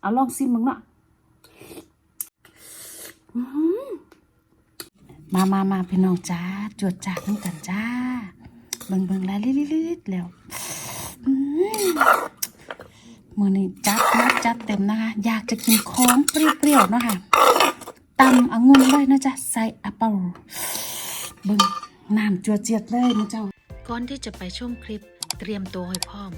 เอาลองซิมมึงเนาะมามามาพี่น้องจ้าจวดจากน้ำกันจ้า เบิ่งเบิ่งแล้วลิลิๆแล้วมือนี้จัดนัดจัดเต็มนะคะ อยากจะกินของเปรี้ยวๆเนาะค่ะตำองุ่นเลยนะจ๊ะใส่แอปเปิลเบิ่งน้ำจัวเจียดเลยนะเจ้า ก่อนที่จะไปชมคลิปเตรียมตัวให้พร้อม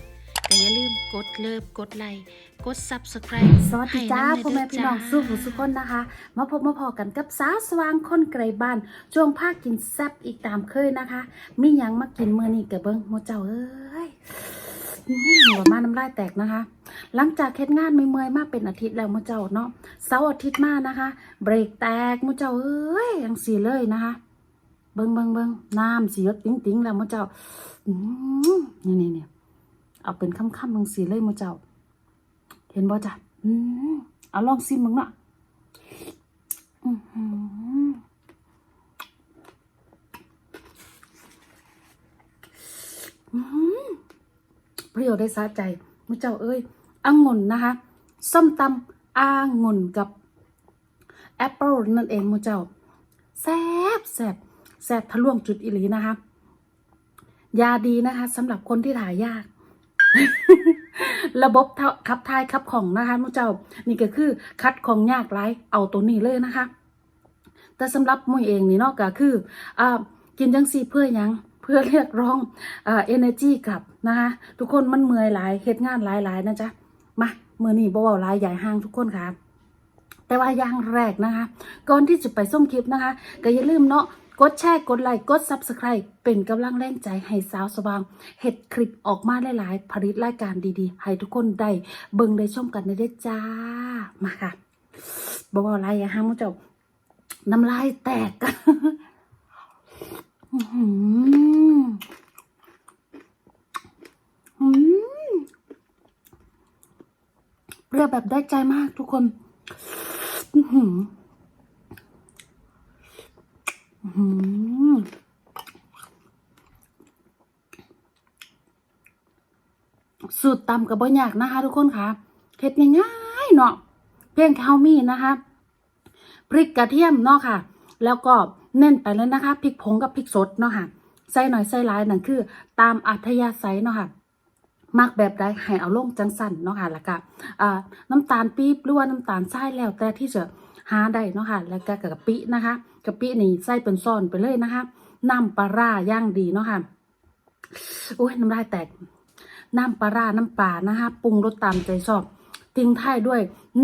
แต่อย่าลืมกดเลิฟกดไลค์กด Subscribe สวัสดีจ้าให้พ่อแม่ำพี่เด้น้องสู้หูสุกคนนะคะ มาพบมาพอกันกับสาวสว่างคนไกลบ้านช่วงภาคกินแซ่บอีกตามเคยนะคะ มีหยังมากินเมื่อนี้กับเบิ้งโมเจ้าเอ้ยอื้อหือหัวมาน้ำลายแตกนะคะ หลังจากเฮ็ดงานไม่เมื่อยๆมาเป็นอาทิตย์แล้วโมเจ้าเนาะเสาร์อาทิตย์มานะคะ เบรกแตกโมเจ้าเอ้ยยังสีเลยนะคะเบิ้งเบิ้งเบิ้งน้ำสีหยดติ้งติ้งๆแล้วโมเจ้าอื้อนี่นี่นี่ เอาเป็นค่ำๆมึงสีเลยโมเจ้า เห็นบ่จ้ะอืมเอาลองซิมมึงเนาะอื้อหืออื้อหือเปรี้ยวได้สะใจมุเจ้าเอ้ยองุ่นนะคะส้มตำอางุ่นกับแอปเปิลนั่นเองมุเจ้าแซบแซบแซบทะลวงจุดอิลีนะคะ ยาดีนะคะสำหรับคนที่ถ่ายยาก ระบบทะขับทายขับของนะคะมุเจ้า นี่ก็คือคัดของยากไรเอาตัวนี้เลยนะคะ แต่สำหรับมุ้ยเองนี่เนอกก็คืออ่ากินจังซีเพื่อยังเพื่อเรียกร้องอ่าเอเนจีกลับนะคะทุกคนมันเมื่อยหลายเฮ็ดงานหลายหลายๆนะจ๊ะมาเมื่อนี้บ่เว้าหลายใหญ่ห้างทุกคนค่ะแต่ว่าอย่างแรกนะคะ ก่อนที่จะไปส้มคลิปนะคะ ก็อย่าลืมเนาะ กดแชร์กดไลค์กด Subscribe เป็นกำลังแรงใจให้สาวสว่างเห็ดคลิปออกมาหลายๆผลิตรายการดีๆ ให้ทุกคนได้เบิ่งได้ชมกันได้จ้า มาค่ะบอกอะไรอะฮะมุจ้าน้ำลายแตกอื้อหืออืมเปรี้ยวแบบได้ใจมากทุกคน อืหืออื้อหือ สูตรตำกับบ่ยากนะคะ ทุกคนค่ะเฮ็ดง่ายๆเนาะเพียงแค่เฮามีนะคะพริกกระเทียมเนาะค่ะ แล้วก็เน้นไปเลยนะคะพริกผงกับพริกสดเนาะค่ะใส่หน่อยใส่หลายนั่นคือ ตามอัธยาศัยเนาะค่ะมักแบบใดให้เอาลงจังสั่นเนาะค่ะแล้วก็น้ำตาลปี๊บหรือว่าน้ำตาลทรายแล้วแต่ที่จะ หาได้เนาะค่ะ แล้วก็กะปินะคะกะปินี่ใส่เป็นซ่อนไปเลยนะคะน้ำปลาร้าย่างดีเนาะค่ะโอ้ยน้ำลายแตกน้ำปลาร้าน้ำปลานะคะปรุงรสตามใจชอบทิ้งท้ายด้วย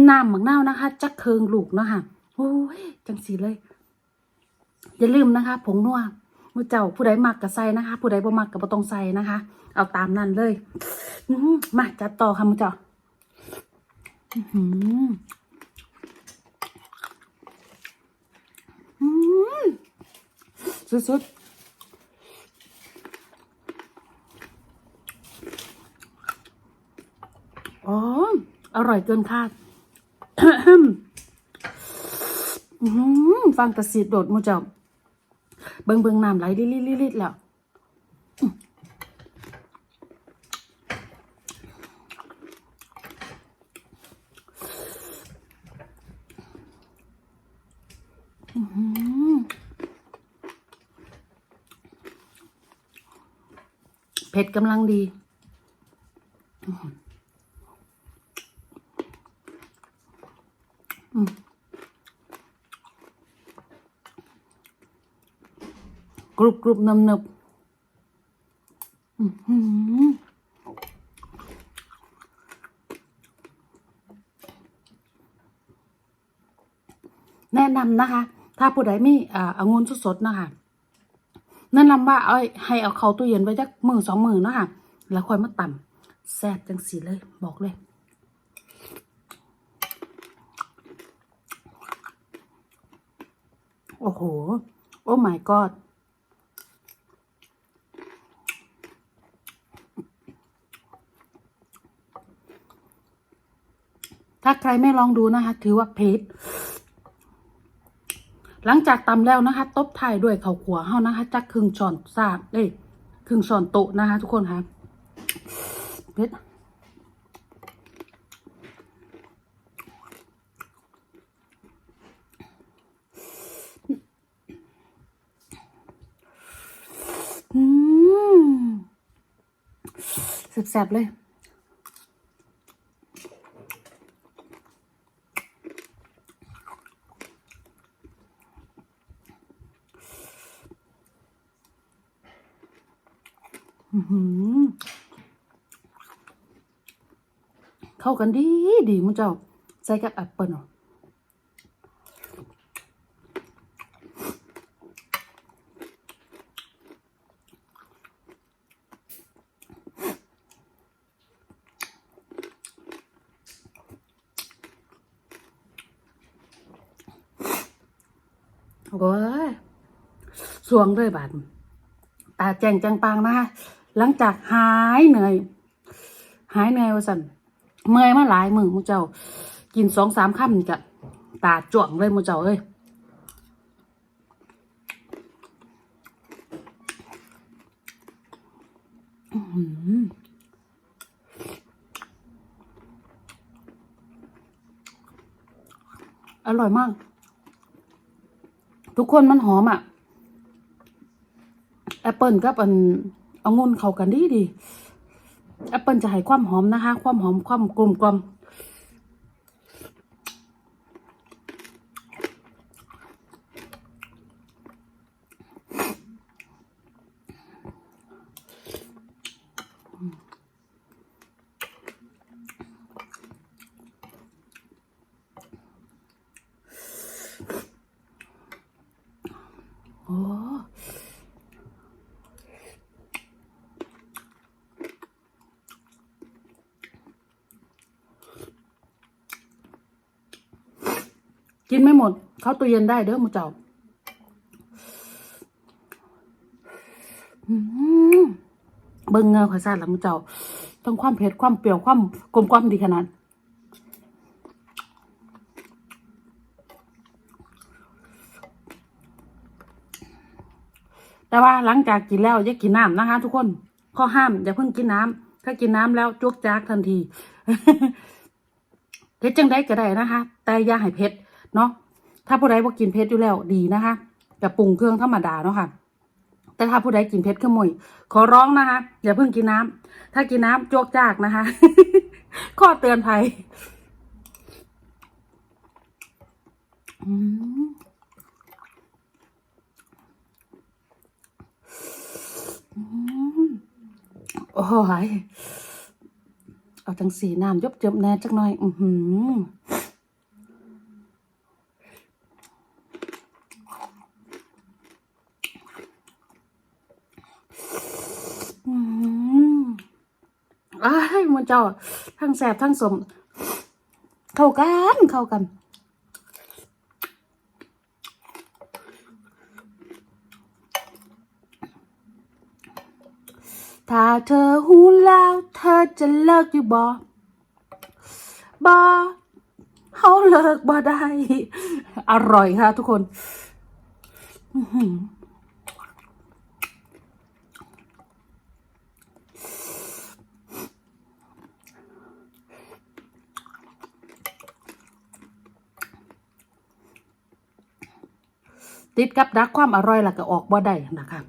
น้ำหมักเน่านะคะ จักเคืองลูกเนาะค่ะโอ้ยจังสีเลย อย่าลืมนะคะ ผงนัวมือเจ้าผู้ใดมักกับใส่นะคะ ผู้ใดบ่มักกับบ่ต้องใส่นะคะ เอาตามนั้นเลยมาจัดต่อค่ะมือเจ้าอื้อหืออื้อ สุดๆ อ๋อ อร่อยเกินคาดฟังตะสีดโดดมือเจ้า เบิงเบิงน้ำไหลลิลิลิลิแล้วเผ็ดกำลังดี กรุบกรุบนำนบแนะนำนะคะ ถ้าผู้ใดมีอ่างุนสดๆนะคะ แนะนำว่าเอาให้เอาเขาตู้เย็นไว้จักมือสองมือเนาะค่ะ แล้วค่อยมาต่ำแซ่บจังสีเลย บอกเลย โอ้โห โอ้ my god ถ้าใครไม่ลองดูนะคะ ถือว่าเพช หลังจากตำแล้วนะคะ ตบไทยด้วยข้าวขัวเฮานะคะ จักครึ่งช้อนซาบเอ้ยครึ่งช้อนโต๊ะนะคะ ทุกคนค่ะเผ็ดแสบๆเลย เข้ากันดีดีมุเจ้า ใส่กับแอปเปิลเหรอโอ้ยสวงด้วยบาดตาแจ้งจังปังนะคะ หลังจากหายเหนื่อย หายเหนื่อยว่าสันเมื่อยมาหลายมือมูเจ้า กินสองสามคำนี่กะตาจ่วงเลยมูเจ้าเอ้ยอร่อยมาก ทุกคนมันหอมอะ แอปเปิลกับอัน เอางุ่นเข้ากันดีดีแอปเปิลจะให้ความหอมนะคะ ความหอมความกลมกลอมโอ้ กินไม่หมด เข้าตู้เย็นได้เด้อมูเจ้าอืมเบิ่งเงาขอยซาดละหมูเจ้า ต้องความเผ็ดความเปรี้ยวความกลมกล่อมดีขนาดแต่ว่าหลังจากกินแล้วอย่ากินน้ำนะคะ ทุกคนข้อห้ามอย่าเพิ่งกินน้ำถ้ากินน้ำแล้วจวกจากทันทีเผ็ดจังได้ก็ได้นะคะ แต่อย่าให้เผ็ด เนาะถ้าผู้ใดบ่กินเผ็ดอยู่แล้วดีนะคะกับปรุงเครื่องธรรมดาเนาะค่ะ แต่ถ้าผู้ใดกินเผ็ดขโมยขอร้องนะคะ อย่าเพิ่งกินน้ำถ้ากินน้ำจวกจากนะคะ ข้อเตือนภัยอืมโอ้ยเอาจังสีน้ำยบเจิบแน่จักหน่อย อือหือ อืมอ้ายมันเจ้า ทั้งแสบทั้งสม เข้ากัน เข้ากัน ถ้าเธอหูแล้ว เธอจะเลิกอยู่บ่บ่เขาเลิกบ่ได้ อร่อยค่ะทุกคน อื ติดกับดักความอร่อยแล้วก็ออกบ่ได้นะคะ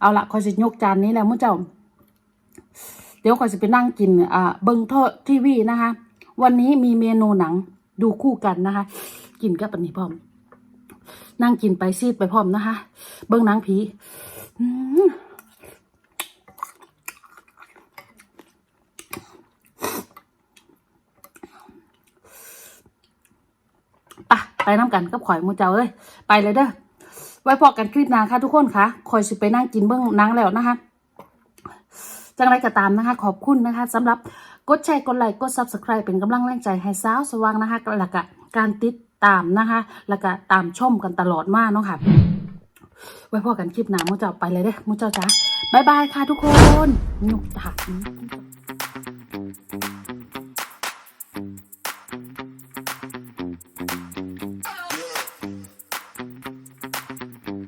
เอาละคอยสิยกจานนี้แล้วมุ่เจ้า เดี๋ยวคอยสิไปนั่งกินอ่าเบิงโทษทีวีนะคะ วันนี้มีเมนูหนังดูคู่กันนะคะ กินกับอันนี้พร้อม นั่งกินไปซีดไปพร้อมนะคะ เบิงหนังผี อืม ไปน้ำกันกับข่อยมูเจ้าเอ้ยไปเลยเด้อไว้พอกันคลิปหน้าค่ะทุกคนค่ะคอยสิไปนั่งกินเบื้องนั่งแล้วนะคะจังไรก็ตามนะคะ ขอบคุณนะคะสำหรับกดแชร์กดไลค์กด subscribe เป็นกำลังแรงใจให้สาวสว่างนะคะแล้วก็การติดตามนะคะ แล้วก็ตามชมกันตลอดมากเนาะค่ะ ไว้พอกันคลิปหน้ามูเจ้าไปเลยเด้อมูเจ้าจ้าบ๊ายบายค่ะทุกคนนุกจัก